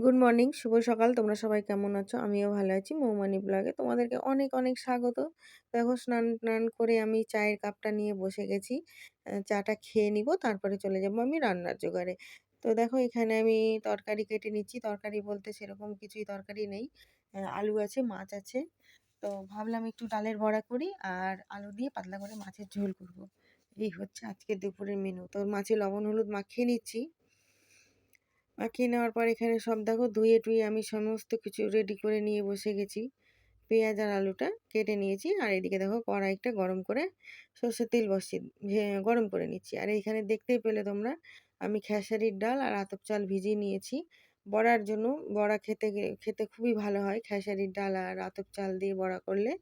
Good morning শুভ সকাল। তোমরা সবাই কেমন আছো? আমিও ভালো আছি। মৌমানি ব্লগে তোমাদেরকে অনেক অনেক স্বাগত। দেখো, স্নান টান করে আমি চায়ের কাপটা নিয়ে বসে গেছি। চাটা খেয়ে নিব, তারপরে চলে যাব আমি রান্নার জোগাড়ে। তো দেখো, এখানে আমি তরকারি কেটে নিচ্ছি। তরকারি বলতে সেরকম কিছুই তরকারি নেই। আলু আছে, মাছ আছে। তো ভাবলাম একটু ডালের বড়া করি আর আলু দিয়ে পাতলা করে মাছের ঝোল করব। এই হচ্ছে আজকে দুপুরের মেনু তো মাছে লবণ, হলুদ মাখিয়ে নিচ্ছি। মাখিয়ে নেওয়ার পর এখানে সব দেখো ধুয়ে টুয়ে আমি সমস্ত কিছু রেডি করে নিয়ে বসে গেছি। পেঁয়াজ আর আলুটা কেটে নিয়েছি আর এদিকে দেখো কড়াইটা গরম করে সর্ষের তেল বসিয়ে গরম করে নিচ্ছি। আর এইখানে দেখতেই পেলে তোমরা, আমি খেসারির ডাল আর আতপ চাল ভিজিয়ে নিয়েছি। বড়ার জন্য, বড়া খেতে খেতে খুবই ভালো হয়। খেসারির ডাল আর আতপ চাল দিয়ে বড়া করলে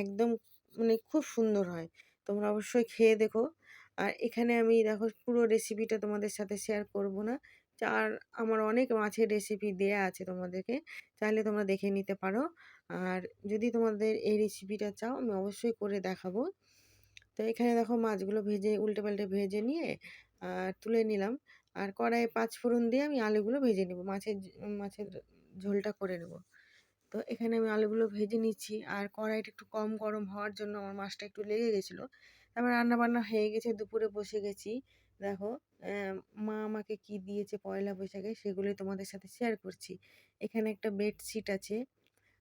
একদম মানে খুব সুন্দর হয়। তোমরা অবশ্যই খেয়ে দেখো। আর এখানে আমি দেখো পুরো রেসিপিটা তোমাদের সাথে শেয়ার করব না। আর আমার অনেক মাছের রেসিপি দেয়া আছে তোমাদেরকে। চাইলে তোমরা দেখে নিতে পারো। আর যদি তোমাদের এই রেসিপিটা চাও, আমি অবশ্যই করে দেখাবো। তো এখানে দেখো মাছগুলো ভেজে, উল্টে পাল্টে ভেজে নিয়ে আর তুলে নিলাম। আর কড়াইয়ে পাঁচ ফোড়ন দিয়ে আমি আলুগুলো ভেজে নেব। মাছের মাছের ঝোলটা করে নেব। তো এখানে আমি আলুগুলো ভেজে নিচ্ছি। আর কড়াইটা একটু কম গরম হওয়ার জন্য আমার মাছটা একটু লেগে গেছিল। তারপর রান্না বান্না হয়ে গেছে, দুপুরে বসে গেছি। দেখো মা আমাকে কি দিয়েছে পয়লা বৈশাখে সেগুলোই তোমাদের সাথে শেয়ার করছি। এখানে একটা বেডশিট আছে,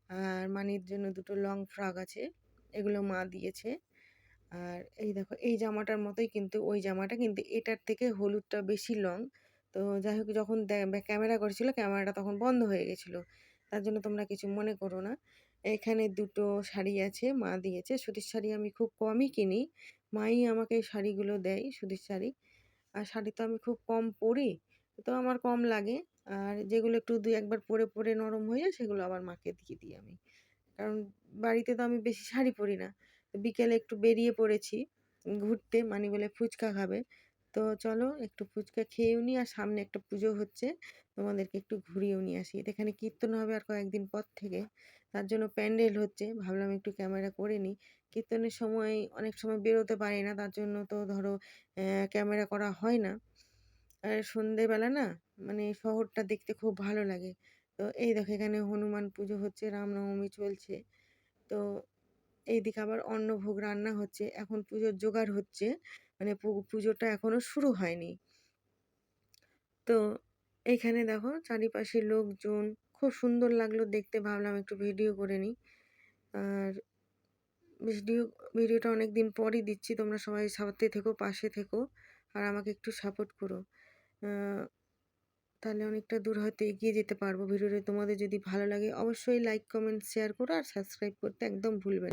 আর মানির জন্য দুটো লং ফ্রক আছে, এগুলো মা দিয়েছে। আর এই দেখো, এই জামাটার মতোই কিন্তু, ওই জামাটা কিন্তু এটার থেকে হলুদটা বেশি লং তো যাই হোক, যখন ক্যামেরা করেছিল ক্যামেরাটা তখন বন্ধ হয়ে গেছিল। তার জন্য তোমরা কিছু মনে করো না। এখানে দুটো শাড়ি আছে, মা দিয়েছে। সুতির শাড়ি আমি খুব কমই কিনি। মাই আমাকে শাড়িগুলো দেয় সুতির শাড়ি। আর শাড়ি তো আমি খুব কম পরি, তো আমার কম লাগে। আর যেগুলো একটু দুই একবার পরে পরে নরম হয়ে যায়, সেগুলো আবার মাকে দিয়ে দিই আমি। কারণ বাড়িতে তো আমি বেশি শাড়ি পরি না। বিকেলে একটু বেরিয়ে পড়েছি, ঘুরতে মানি বলে ফুচকা খাবে। তো চলো একটু ফুচকা খেয়েও নিই আর সামনে একটা পুজো হচ্ছে। তোমাদেরকে একটু ঘুরিয়েও নিয়ে আসি। এখানে কীর্তন হবে আর কয়েকদিন পর থেকে। তার জন্য প্যান্ডেল হচ্ছে। ভাবলাম একটু ক্যামেরা করে নিই কীর্তনের সময় অনেক সময় বেরোতে পারি না। তার জন্য তো ধরো ক্যামেরা করা হয় না। আর সন্ধেবেলা না মানে শহরটা দেখতে খুব ভালো লাগে। তো এই দেখো এখানে হনুমান পুজো হচ্ছে, রামনবমী চলছে। তো এইদিকে আবার অন্নভোগ রান্না হচ্ছে, এখন পুজোর জোগাড় হচ্ছে মানে পুজোটা এখনও শুরু হয়নি। তো এইখানে দেখো চারিপাশের লোকজন, খুব সুন্দর লাগল দেখতে, ভাবলাম একটু ভিডিও করে নিই। আর ভিডিও, ভিডিওটা অনেক দিন পরই দিচ্ছি, তোমরা সবাই সাথে থেকো, পাশে থেকো, আর আমাকে একটু সাপোর্ট করো। তাহলে অনেকটা দূর হয়তো এগিয়ে যেতে পারব ভিডিওটা। তোমাদের যদি ভালো লাগে অবশ্যই লাইক কমেন্ট শেয়ার করো, আর সাবস্ক্রাইব করতে একদম ভুলবে